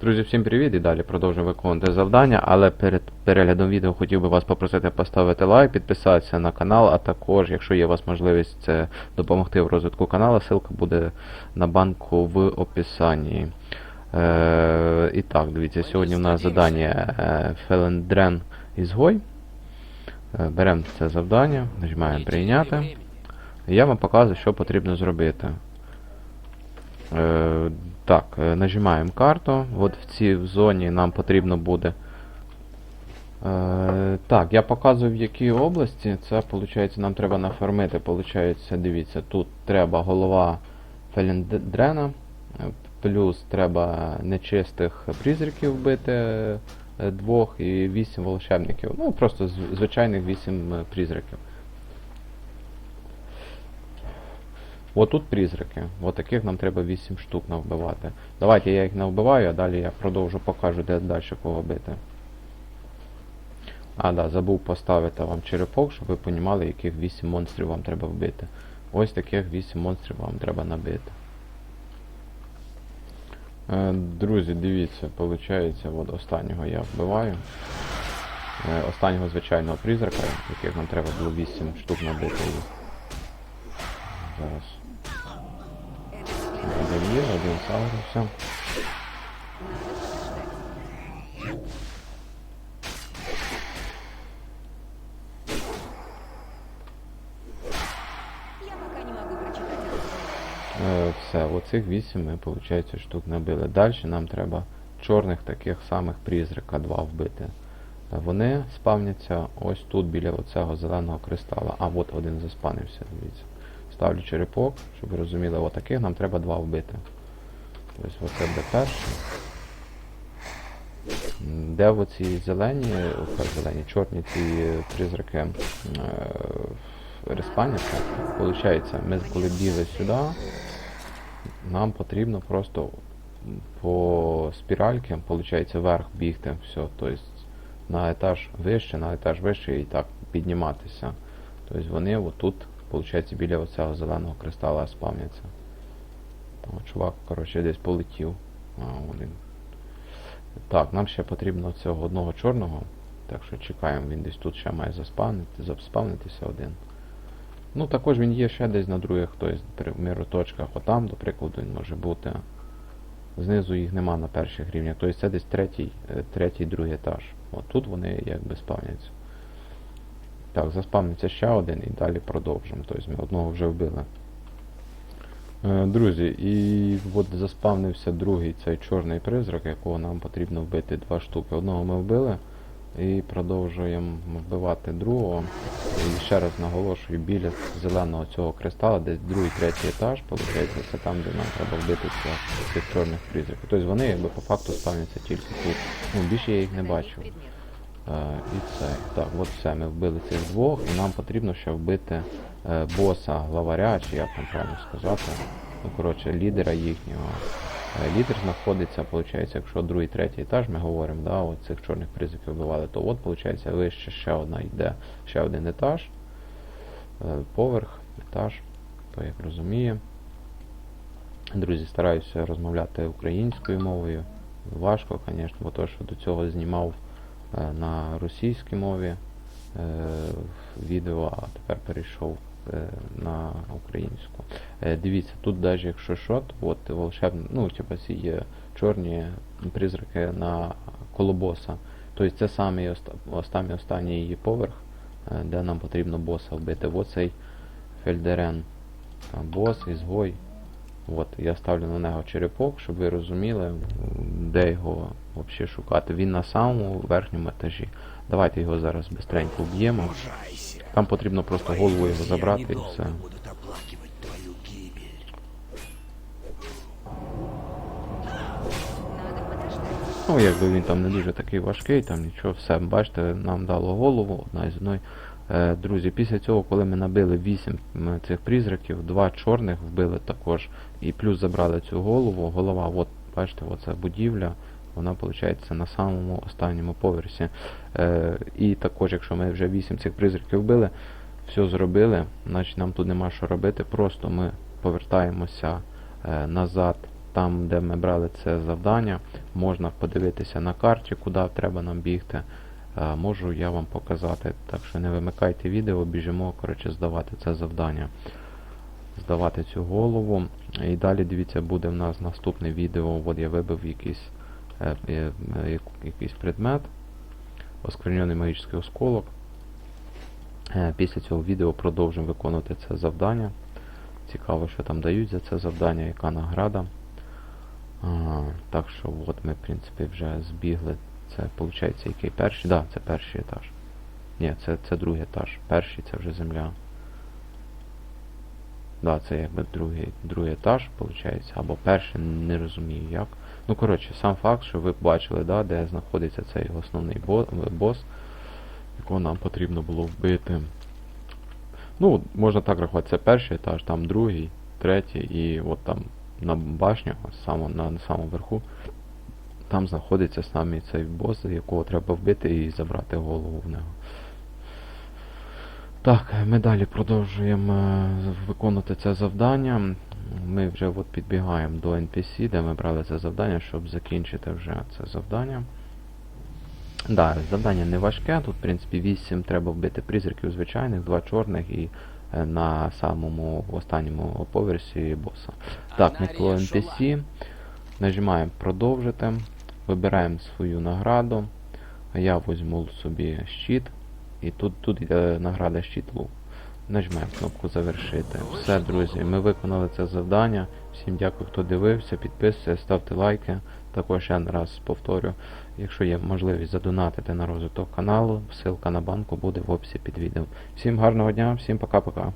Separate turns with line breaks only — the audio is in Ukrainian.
Друзі, всім привіт і далі продовжуємо виконувати завдання, але перед переглядом відео хотів би вас попросити поставити лайк, підписатися на канал, а також, якщо є у вас можливість це допомогти в розвитку каналу, ссылка буде на банку в описанні. Е, і так, дивіться, сьогодні у нас завдання е, Фелендрен Ізгой. Е, беремо це завдання, нажимаємо прийняти. Я вам показую, що потрібно зробити. Е, так, е, нажимаємо карту. От в цій зоні нам потрібно буде. Е, так, я показую в якій області. Це, виходить, нам треба нафармити. Получається, дивіться, тут треба голова Феліндрена, е, плюс треба нечистих призраків вбити е, двох і вісім волшебників. Ну, просто звичайних вісім призраків. От тут призраки. От таких нам треба 8 штук навбивати. Давайте я їх навбиваю, а далі я продовжу покажу, де далі кого бити. А, да, забув поставити вам черепок, щоб ви понімали, яких 8 монстрів вам треба вбити. Ось таких 8 монстрів вам треба набити. Е, друзі, дивіться, виходить, от останнього я вбиваю. Е, останнього звичайного призрака, яких нам треба було 8 штук набити. Зараз.
Это заклинание.
Е, все, оцих 8 ми, виходить, штук набили. Далі нам треба чорних таких самих призрака 2 вбити. Вони спавняться ось тут біля оцього зеленого кристала. А, от один заспанився, дивіться. Ставлю черепок, щоб ви розуміли, отаких нам треба два вбити. Ось оце буде перший. Де оці зелені, зелені, чорні ці призраки е, респаняться, Получається, ми коли бігли сюди, нам потрібно просто по спіральки, виходить, вверх бігти, все, тобто на етаж вище, на етаж вище і так підніматися. Тобто вони отут, виходить, біля оцього зеленого кристала спавняться. О, чувак, коротше, десь полетів. А, один. Так, нам ще потрібно цього одного чорного. Так що чекаємо, він десь тут ще має заспавнити, заспавнитися один. Ну, також він є ще десь на других, тобто, приміру, точках. Отам, до прикладу, він може бути. Знизу їх нема на перших рівнях. Тобто це десь третій, е, третій, другий етаж. От тут вони якби спавняться. Так, заспавниться ще один і далі продовжимо. Тобто ми одного вже вбили. Е, Друзі, і от заспавнився другий цей чорний призрак, якого нам потрібно вбити два штуки. Одного ми вбили і продовжуємо вбивати другого. І ще раз наголошую, біля зеленого цього кристала, десь другий, третій етаж, виходить, це там, де нам треба вбити цих, чорних призраків. Тобто вони якби по факту спавняться тільки тут. Ну, більше я їх не бачив. Е, і це. Так, от все, ми вбили цих двох, і нам потрібно ще вбити е, боса, главаря, чи як там правильно сказати. Ну, коротше, лідера їхнього. Е, лідер знаходиться, виходить, якщо другий, третій етаж, ми говоримо, да, от цих чорних призраків вбивали, то от, виходить, вище ще одна йде, ще один етаж, поверх, етаж, то як розуміє. Друзі, стараюся розмовляти українською мовою. Важко, звісно, бо то, що до цього знімав на російській мові е, відео, а тепер перейшов е, на українську. Е, дивіться, тут навіть якщо що, от волшебні, ну, типу ці є чорні призраки на колобоса. Тобто це самий останній останній її поверх, е, де нам потрібно боса вбити. Оцей Фельдерен. Бос, ізгой. От, я ставлю на нього черепок, щоб ви розуміли, де його взагалі шукати. Він на самому верхньому етажі. Давайте його зараз бистренько вб'ємо. Там потрібно просто голову його забрати і все. Ну, якби він там не дуже такий важкий, там нічого, все, бачите, нам дало голову одна із одної. Е, друзі, після цього, коли ми набили 8 цих призраків, два чорних вбили також, і плюс забрали цю голову, голова, от, бачите, оця будівля, вона виходить на самому останньому поверсі. Е, і також, якщо ми вже 8 цих призраків вбили, все зробили, значить нам тут нема що робити, просто ми повертаємося е, назад там, де ми брали це завдання, можна подивитися на карті, куди треба нам бігти. Е, Можу я вам показати. Так що не вимикайте відео, біжимо коротше, здавати це завдання. Здавати цю голову. І далі дивіться, буде в нас наступне відео. От я вибив якийсь, е, е, е, якийсь предмет. Осквернений магічний осколок. Е, Після цього відео продовжимо виконувати це завдання. Цікаво, що там дають за це завдання, яка награда. А, так що от ми, в принципі, вже збігли. Це виходить який перший? Так, да, це перший етаж. Ні, це, це другий етаж. Перший це вже земля. Да, це якби другий, другий етаж, виходить, або перший, не розумію як. Ну, коротше, сам факт, що ви бачили, да, де знаходиться цей основний бо- бос, якого нам потрібно було вбити. Ну, можна так рахувати, це перший етаж, там другий, третій, і от там на башню, само, на, на самому верху, там знаходиться саме цей бос, якого треба вбити і забрати голову в нього. Так, ми далі продовжуємо е, виконувати це завдання. Ми вже от підбігаємо до NPC, де ми брали це завдання, щоб закінчити вже це завдання. Да, завдання не важке, тут в принципі 8 треба вбити призраків звичайних, 2 чорних і е, на самому останньому поверсі боса. Так, Мікло NPC. Нажимаємо продовжити. Вибираємо свою награду. Я візьму собі щит. І тут, тут йде награда щитлу. Нажмемо кнопку завершити. Все, друзі, ми виконали це завдання. Всім дякую, хто дивився, підписуйтесь, ставте лайки. Також ще раз повторю, якщо є можливість задонатити на розвиток каналу, ссылка на банку буде в описі під відео. Всім гарного дня, всім пока-пока.